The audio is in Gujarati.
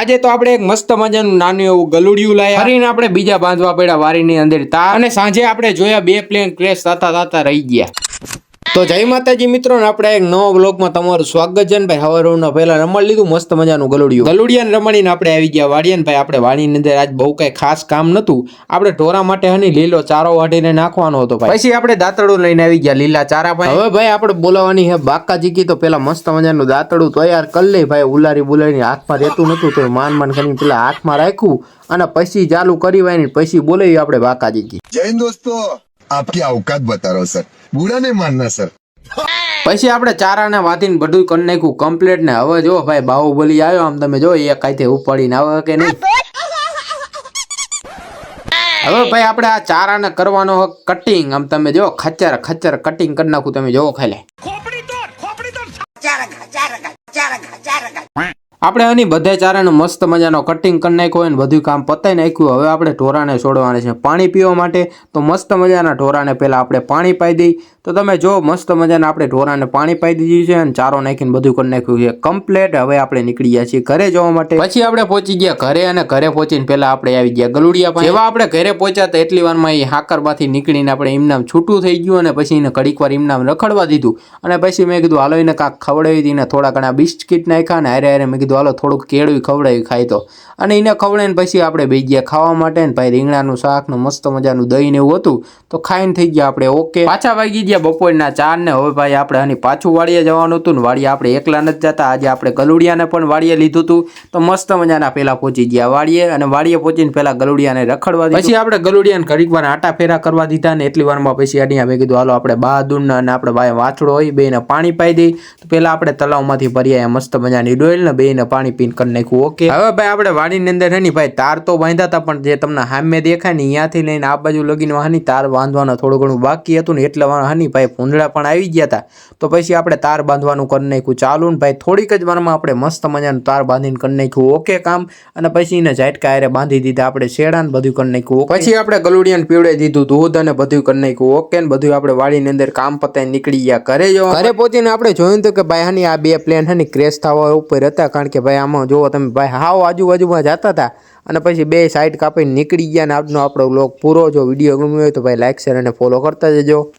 આજે તો આપણે એક મસ્ત મજાનું નાનું એવું ગલુડિયું લાયા. ફરીને આપણે બીજા બાંધવા પડ્યા વારીની અંદર તા અને સાંજે આપણે જોયા બે પ્લેન ક્રેશ થતા થતા રહી ગયા. તો જય માતાજી મિત્રો આપણે એક નવો બ્લોગમાં તમારું સ્વાગત છે. ભાઈ હવે પહેલા રમણ લીધું મસ્ત મજાનું ગલુડિયું. ગલુડિયાને રમાડીને આપણે આવી ગયા વાડીએ. ભાઈ આપણે વાડીની અંદર આજ બહુ કાંઈ ખાસ કામ નહોતું. આપણે ઢોરા માટે હની લીલો ચારો વાટીને નાખવાનો હતો ભાઈ. પછી આપણે દાંતડું લઈને આવી ગયા લીલા ચારા ભાઈ. હવે ભાઈ આપણે બોલાવવાની હે બાકા જીકી તો પેલા મસ્ત મજાનું દાંતડું તૈયાર કરી લે ભાઈ. ઉલારી બુલારીને હાથમાં રહેતું નતું તો માન માન કરીને પેલા હાથમાં રાખ્યું. અને પછી ચાલુ કરી વાય પછી બોલાવી આપણે બાકા જીકી જય દોસ્તો. આપકી અવકાત બતારો સર. બુરા ને માનના સર. પછી આપણે ચારાને વાંધીને બધું કરી નાખ્યું કમ્પ્લેટ ને હવે જો ભાઈ બાહુબલી આવ્યો આમ તમે જો એ કાંઈથી ઉપાડીને આવે કે નહીં? હવે ભાઈ આપણે આ ચારાને કરવાનો કટિંગ આમ તમે જો ખચર ખચર કટિંગ કરી નાખું તમે જોવો ખાલી. આપણે આની બધા ચારાને મસ્ત મજાનો કટિંગ કરી નાખ્યો હોય ને બધું કામ પતાવી નાખ્યું. હવે આપણે ઢોરાને છોડવાના છે પાણી પીવા માટે. તો મસ્ત મજાના ઢોરાને પહેલાં આપણે પાણી પાઈ દઈ. તો તમે જો મસ્ત મજાના આપણે ઢોરાને પાણી પાઈ દીધું છે અને ચારો નાખીને બધું કરી નાખ્યું છે. કમ્પ્લેટ હવે આપણે નીકળી ગયા છીએ ઘરે જવા માટે. પછી આપણે પહોંચી ગયા ઘરે અને ઘરે પહોંચીને પહેલાં આપણે આવી ગયા ગલુડિયા પાસે. જેવા આપણે ઘરે પહોંચ્યા તો એટલી વારમાં એ હાકરમાંથી નીકળીને આપણે ઇમનામ છૂટું થઈ ગયું અને પછી એને ઘડીક વાર ઇમનામ રખડવા દીધું. અને પછી મેં કીધું હાલો એને કાંક ખવડાવી દીને થોડા ઘણા બિસ્કિટ નાખ્યા ને હારે હારે મેં કીધું હાલો થોડુંક કેળવી ખવડાવી ખાય તો. અને એને ખવડાવીને પછી આપણે બે ગયા ખાવા માટે ને ભાઈ રીંગણાનું શાકનું મસ્ત મજાનું દહીં ને એવું હતું, તો ખાઈને થઈ ગયા આપણે ઓકે. પાછા વાગી ગયા બપોરના ચાર ને, હવે ભાઈ આપણે આની પાછું વાડીએ જવાનું હતું ને વાડીએ આપણે એકલા નથી જતા, આજે આપણે ગલુડિયાને પણ વાડીએ લીધું હતું, તો મસ્ત મજાના પહેલા પહોંચી ગયા વાડીએ અને વાડીએ પહોંચીને પહેલાં ગલુડિયાને રખડવા પછી આપણે ગલુડિયાને ઘડીક વાર આટા ફેરા કરવા દીધા ને એટલી વારમાં પછી અડિયા મેં કીધું, હાલો આપણે બહાદુર અને આપણે ભાઈ વાછડો હોય બેને પાણી પાઈ દઈ. તો પહેલાં આપણે તળાવમાંથી ભરી મસ્ત મજાની ડોઈલ ને બેને પાણી પીન કરી નાખ્યું. ઓકે હવે ભાઈ આપણે વાડીની અંદર હે ને ભાઈ તાર તો બાંધ્યા હતા પણ જે તમને હામે દેખાય ને અહીંયાથી લઈને આ બાજુ લગીને હાની તાર બાંધવાનો થોડું ઘણું બાકી હતું ને એટલે હાની ભાઈ ફૂંદડા પણ આવી ગયા હતા. તો પછી આપણે તાર બાંધવાનું કરી નાખ્યું. ચાલુ ને ભાઈ થોડીક જ વારમાં આપણે મસ્ત મજાનું તાર બાંધીને કરી નાખ્યું. ઓકે કામ. અને પછી એને ઝાટકા હારે બાંધી દીધા આપણે શેડા ને બધું કરી નાખ્યું. પછી આપણે ગલુડિયાને પીવડે દીધું દૂધ અને બધું કરી નાખ્યું. ઓકે ને બધું આપણે વાડીની અંદર કામ પતાવી નીકળી ગયા. ઘરે જો ઘરે પહોંચીને આપણે જોયું તો કે ભાઈ હાની આ બે પ્લેન હે ને ક્રેશ થવા ઉપર હતા કારણ કે ભાઈ આમાં જોવો તમે ભાઈ હાવ આજુબાજુમાં જતા હતા અને પછી બે સાઈડ કાપીને નીકળી ગયા ને આજનો આપણો બ્લોગ પૂરો જો વીડિયો ગમ્યો હોય તો ભાઈ લાઈક શેર અને ફોલો કરતા જજો.